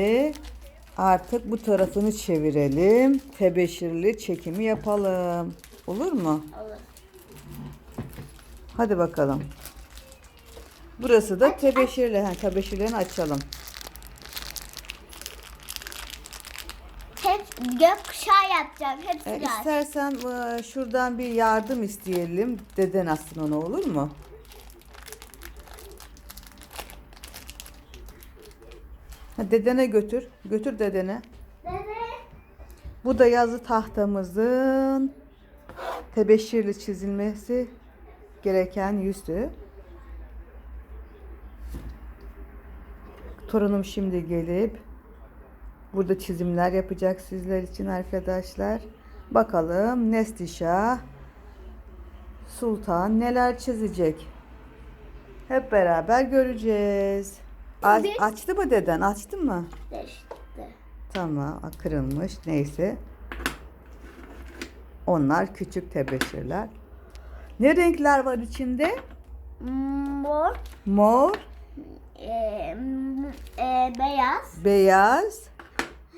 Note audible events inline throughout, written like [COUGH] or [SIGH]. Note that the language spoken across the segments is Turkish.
Ve artık bu tarafını çevirelim. Tebeşirli çekimi yapalım. Olur mu? Olur. Hadi bakalım. Burası da tebeşirli. Ha, tebeşirlerini açalım. Hep gökkuşağı yapacağım. Hepsi E, gelsin. istersen e, şuradan bir yardım isteyelim. Deden aslında ona olur mu? Ha, dedene götür. Götür dedene. Dede. Bu da yazı tahtamızın tebeşirli çizilmesi gereken yüzü. Torunum şimdi gelip burada çizimler yapacak sizler için arkadaşlar. Bakalım Neslişah Sultan neler çizecek? Hep beraber göreceğiz. A- açtı mı deden? Açtı mı? Değişti. Tamam, kırılmış. Neyse. Onlar küçük tebeşirler. Ne renkler var içinde? Mor. Mor, E, m- e, beyaz. beyaz,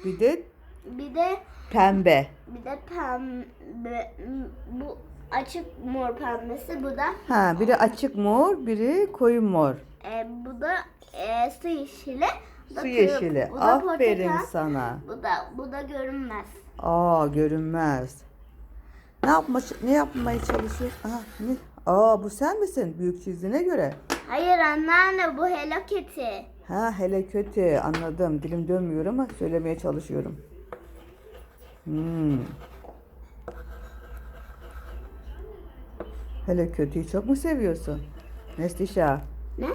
bir de Bir de pembe. bir de pembe. Bu açık mor pembesi. Bu da Ha, biri açık mor, biri koyu mor. e, bu da e, su yeşili. Da Su kırı- yeşili. Bu da Aferin portakal. sana. Bu da bu da görünmez. Aa, görünmez. Ne yapma ne yapmaya çalışıyorsun? Aha, ne? Aa, bu sen misin? Büyük çizdiğine göre. Hayır anneanne bu Hello Kitty. Ha hele kötü anladım. Dilim dönmüyor ama söylemeye çalışıyorum. Hmm. Hele kötüyü çok mu seviyorsun? Neslişah. Ne?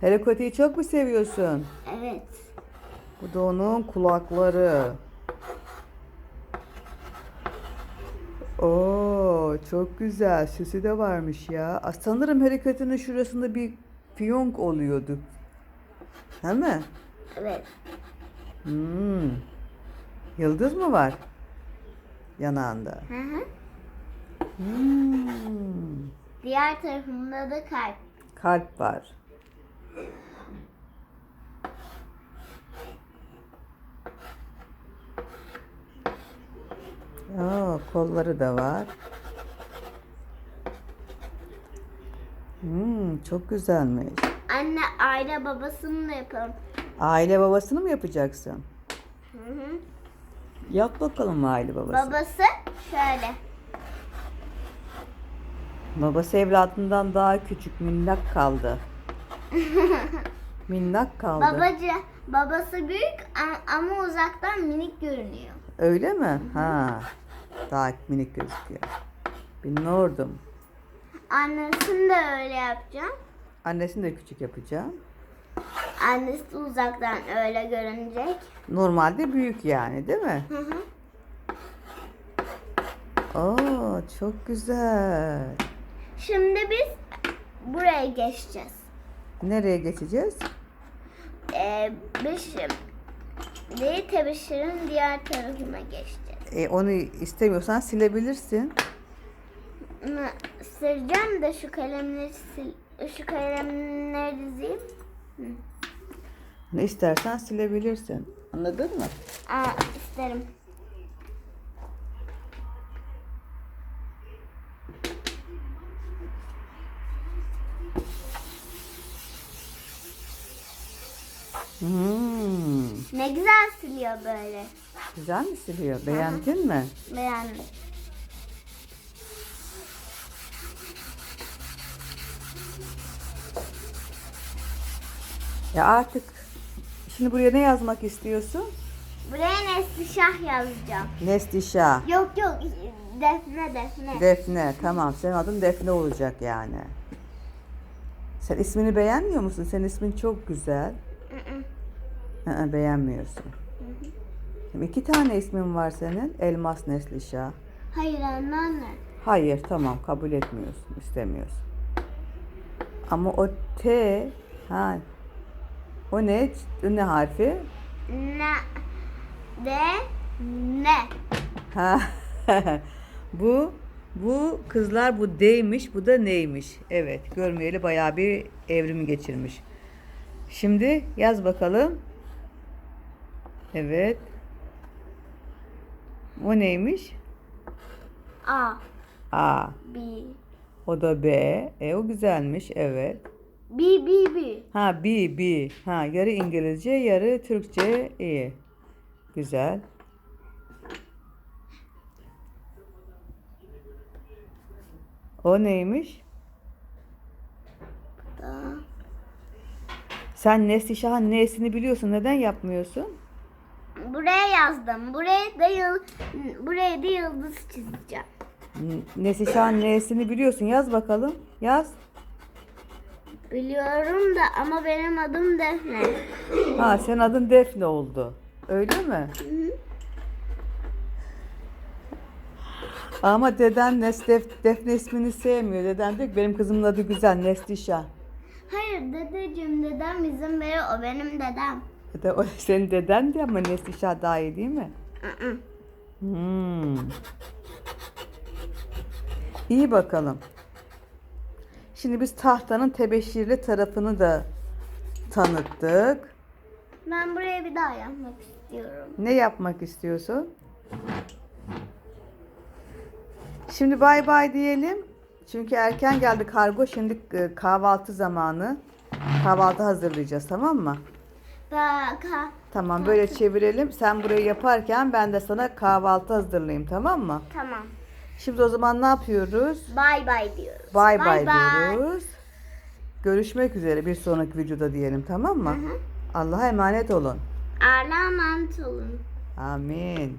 Hele kötüyü çok mu seviyorsun? Evet. Bu da onun kulakları. Oo, çok güzel. Süsü de varmış ya. Aa, Sanırım Hele kötünün şurasında bir fiyonk oluyordu. Değil mi? Evet. Hmm. Yıldız mı var? Yanağında. Hı hı. Hmm. Diğer tarafında da kalp. Kalp var. Aa, kolları da var. Hmm, çok güzelmiş. Anne aile babasını da yapalım. Aile babasını mı yapacaksın? Hı hı. Yap bakalım aile babası. Babası şöyle. Babası evladından daha küçük minnak kaldı. [LAUGHS] minnak kaldı. Babacı, babası büyük ama uzaktan minik görünüyor. Öyle mi? Ha. Daha minik gözüküyor. Bilmiyordum. Annesini de öyle yapacağım. Annesini de küçük yapacağım. Annesi uzaktan öyle görünecek. Normalde büyük yani değil mi? Hı hı. Oo çok güzel. Şimdi biz buraya geçeceğiz. Nereye geçeceğiz? Ee, biz şimdi tebeşirin diğer tarafına geçeceğiz. E, onu istemiyorsan silebilirsin. Sileceğim de şu kalemleri sil, şu kalemleri dizeyim. Ne istersen silebilirsin. Anladın mı? Aa, isterim. Hmm. Ne güzel siliyor böyle. Güzel mi siliyor? Beğendin mi? Beğendim. Ya artık şimdi buraya ne yazmak istiyorsun? Buraya Neslişah yazacağım. Neslişah. Yok yok Defne Defne. Defne. Tamam. Senin adın Defne olacak yani. Sen ismini beğenmiyor musun? Senin ismin çok güzel. Hı hı. Hı, beğenmiyorsun. Şimdi iki tane ismin var senin. Elmas Neslişah. Hayır anneanne. Hayır tamam kabul etmiyorsun. istemiyorsun. Ama o T ha o ne? Ne harfi? Ne de ne. Ha [LAUGHS] bu bu kızlar bu D'ymiş bu da neymiş? Evet görmeyeli bayağı bir evrim geçirmiş. Şimdi yaz bakalım. Evet. O neymiş? A. A. B. O da B. E o güzelmiş. Evet. B, B, B. Ha B, B. Ha yarı İngilizce, yarı Türkçe. iyi. Güzel. O neymiş? Da. Sen Neslişah'ın N'sini biliyorsun. Neden yapmıyorsun? Buraya yazdım. Buraya da yıl, buraya da yıldız çizeceğim. Neslişah'ın N'sini biliyorsun. Yaz bakalım. Yaz. Biliyorum da ama benim adım Defne. Ha senin adın Defne oldu. Öyle mi? Ama deden Nes Def- Defne ismini sevmiyor. Deden diyor ki benim kızımın adı güzel Neslişah. Hayır dedeciğim dedem izin veriyor. O benim dedem. Dede, o [LAUGHS] senin deden diyor ama Neslişah daha iyi değil mi? Hı-hı. Hmm. İyi bakalım. Şimdi biz tahtanın tebeşirli tarafını da tanıttık. Ben buraya bir daha yapmak istiyorum. Ne yapmak istiyorsun? Şimdi bay bay diyelim. Çünkü erken geldi kargo. Şimdi e, kahvaltı zamanı. Kahvaltı hazırlayacağız tamam mı? Bak. Tamam böyle çevirelim. Sen burayı yaparken ben de sana kahvaltı hazırlayayım tamam mı? Tamam. Şimdi o zaman ne yapıyoruz? Bay bay diyoruz. Bay bay diyoruz. Görüşmek üzere bir sonraki videoda diyelim tamam mı? Allah'a emanet olun. Allah'a emanet olun. Amin.